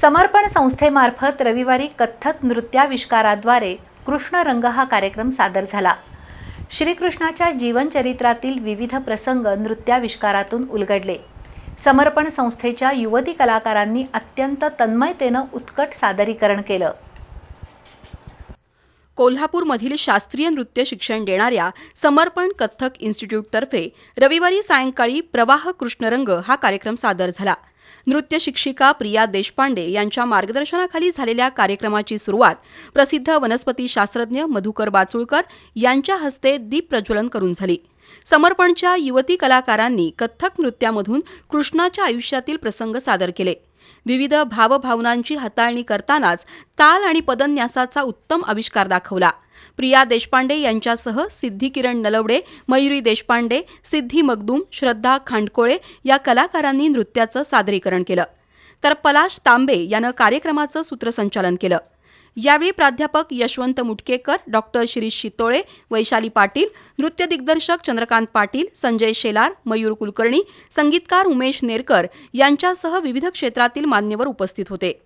समर्पण संस्थेमार्फत रविवारी कथ्थक नृत्याविष्काराद्वारे कृष्णरंग हा कार्यक्रम सादर झाला. श्रीकृष्णाच्या जीवनचरित्रातील विविध प्रसंग नृत्याविष्कारातून उलगडले. समर्पण संस्थेच्या युवती कलाकारांनी अत्यंत तन्मयतेनं उत्कट सादरीकरण केलं. कोल्हापूरमधील शास्त्रीय नृत्य शिक्षण देणाऱ्या समर्पण कथ्थक इन्स्टिट्यूटतर्फे रविवारी सायंकाळी प्रवाह कृष्णरंग हा कार्यक्रम सादर झाला. नृत्य शिक्षिका प्रिया देशपांडे यांच्या मार्गदर्शनाखाली झालेल्या कार्यक्रमाची सुरुवात प्रसिद्ध वनस्पती शास्त्रज्ञ मधुकर बाचुळकर यांच्या हस्ते दीप प्रज्वलन करून झाली. समर्पणच्या युवती कलाकारांनी कथ्थक नृत्यामधून कृष्णाच्या आयुष्यातील प्रसंग सादर केले. विविध भावभावनांची हाताळणी करतानाच ताल आणि पदन्यासाचा उत्तम आविष्कार दाखवला. प्रिया देशपांडे यांच्यासह सिद्धी किरण नलवडे मयुरी देशपांडे सिद्धी मगदूम श्रद्धा खांडकोळे या कलाकारांनी नृत्याचं सादरीकरण केलं. तर पलाश तांबे यानं कार्यक्रमाचं सूत्रसंचालन केलं. यावेळी प्राध्यापक यशवंत मुटकेकर डॉक्टर शिरीष शितोळे वैशाली पाटील नृत्य दिग्दर्शक चंद्रकांत पाटील संजय शेलार मयूर कुलकर्णी संगीतकार उमेश नेरकर यांच्यासह विविध क्षेत्रातील मान्यवर उपस्थित होते.